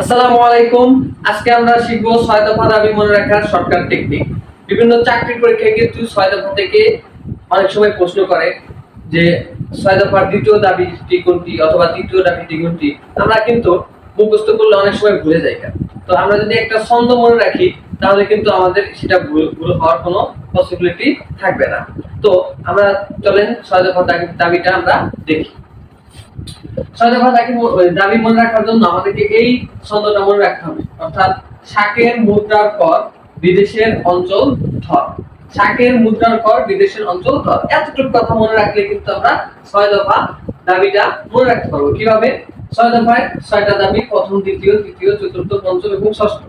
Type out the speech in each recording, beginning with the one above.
আসসালামু আলাইকুম। আজকে আমরা শিখব ছয় দফা দাবি মনে রাখার শর্টকাট টেকনিক বিভিন্ন চাকরির পরীক্ষায় কিন্তু ছয় দফা থেকে অনেক সময় প্রশ্ন করে যে ছয় দফার দ্বিতীয় দাবিটি কোনটি অথবা তৃতীয় দাবিটি কোনটি। আমরা কিন্তু মুখস্থ করলে অনেক সময় ভুলে যাই তো আমরা যদি একটা ছন্দ মনে রাখি, তাহলে কিন্তু আমাদের সেটা ভুল হওয়ার কোনো পসিবিলিটি থাকবে না। তো আমরা চলেন ছয় দফা দাবিটা আমরা দেখি। দফা দাবি মনে রাখার জন্য আমাদেরকে এই ছন্দটা মনে রাখতে হবে। অর্থাৎ শাকের মুদ্রার পর বিদেশের অঞ্চল ধর। শাকের মুদ্রার পর বিদেশের অঞ্চল ধর। এতটুকু কথা মনে রাখলে কিন্তু আমরা ছয় দফা দাবিটা মনে রাখতে পারব। কীভাবে? ছয় দফায় ছয়টা দাবি, প্রথম, দ্বিতীয়, তৃতীয়, চতুর্থ, পঞ্চম এবং ষষ্ঠ।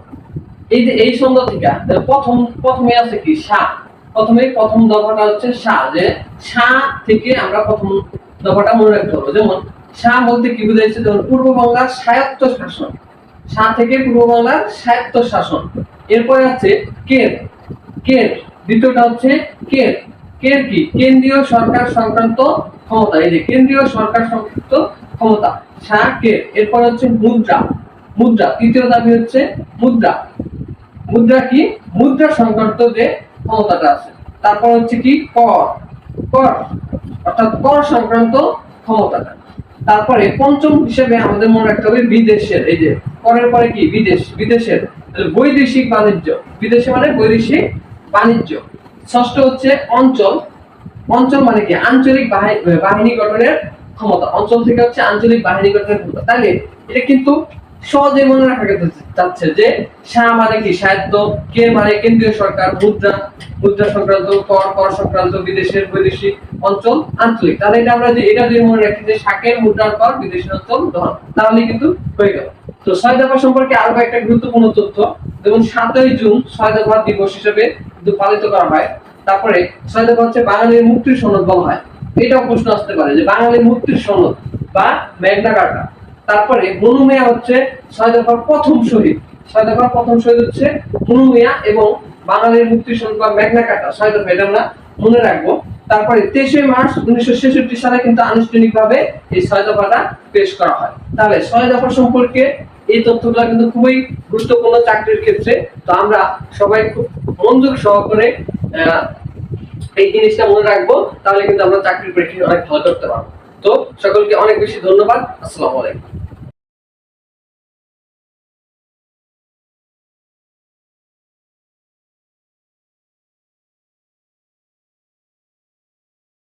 এই যে এই ছন্দ থেকে প্রথম প্রথমে আছে কি সা? প্রথমে প্রথম দফাটা হচ্ছে সা, যে সা থেকে আমরা প্রথম দফাটা মনে রাখতে পারব। যেমন সা বলতে কি বুঝাইছে? যেমন পূর্ব বাংলার স্বায়ত্ত শাসন। সা থেকে পূর্ব বাংলার স্বায়ত্ত শাসন। এরপরে আছে কের? কের? দ্বিতীয়টা হচ্ছে কের। কের কি? কেন্দ্রীয় সরকার সংক্রান্ত ক্ষমতা। এই যে কেন্দ্রীয় সরকার সংক্রান্ত ক্ষমতা। সা কের? এরপর হচ্ছে মুদ্রা। মুদ্রা। তৃতীয় দাবি হচ্ছে মুদ্রা। মুদ্রা কি? মুদ্রা সংক্রান্ত যে ক্ষমতাটা আছে। তারপর হচ্ছে কি? কর। কর। অর্থাৎ কর সংক্রান্ত ক্ষমতাটা। তারপরে পঞ্চম হিসেবে আমাদের মনে রাখতে হবে বিদেশের, এই যে, পরের পরে কি? বিদেশ, বিদেশের বৈদেশিক বাণিজ্য, বিদেশে মানে বৈদেশিক বাণিজ্য। ষষ্ঠ হচ্ছে অঞ্চল অঞ্চল মানে কি? আঞ্চলিক বাহি- বাহিনী গঠনের ক্ষমতা, অঞ্চল থেকে হচ্ছে আঞ্চলিক বাহিনী গঠনের ক্ষমতা। তাহলে এটা কিন্তু সহজে মনে রাখা যাচ্ছে যে সা মানে কি সাহিত্য? কে মানে কেন্দ্রীয় সরকার? মুদ্রা। মুদ্রা সংক্রান্ত, কর কর সংক্রান্ত, বিদেশের বৈদেশিক অঞ্চল, আঞ্চলিক। তাহলে এটা আমরা যে এটা যদি মনে রাখি যে শাকের মুদ্রার কর, বিদেশের অঞ্চল ধর তাহলে কিন্তু হয়ে গেল। তো ছয় দফা সম্পর্কে আরও একটা গুরুত্বপূর্ণ তথ্য। যেমন সাতই জুন ছয় দফা দিবস হিসেবে পালিত করা হয়। তারপরে ছয় দফা হচ্ছে বাঙালির মুক্তির সনদ বলা হয়। এটাও প্রশ্ন আসতে পারে যে বাঙালির মুক্তির সনদ বা ম্যাগনা কার্টা তারপরে মনুমিয়া হচ্ছে ছয় দফার প্রথম শহীদ। ছয় দফার প্রথম শহীদ হচ্ছে মনুমিয়া এবং বাঙালির মুক্তি সনদ বা ম্যাগনা কার্টা ছয় দফা, এটা আমরা মনে রাখব। তারপরে তেইশে মার্চ উনিশশো ছেষট্টি সালে কিন্তু আনুষ্ঠানিকভাবে এই ছয় দফাটা পেশ করা হয়। তাহলে ছয় সম্পর্কে এই তথ্যগুলো কিন্তু খুবই গুরুত্বপূর্ণ চাকরির ক্ষেত্রে। তো আমরা সবাই খুব মনোযোগ সহকারে এই জিনিসটা মনে রাখব। তাহলে কিন্তু আমরা চাকরির পরীক্ষায় অনেক ভালো করতে পারব। তো সকলকে অনেক বেশি ধন্যবাদ। আসসালামু আলাইকুম।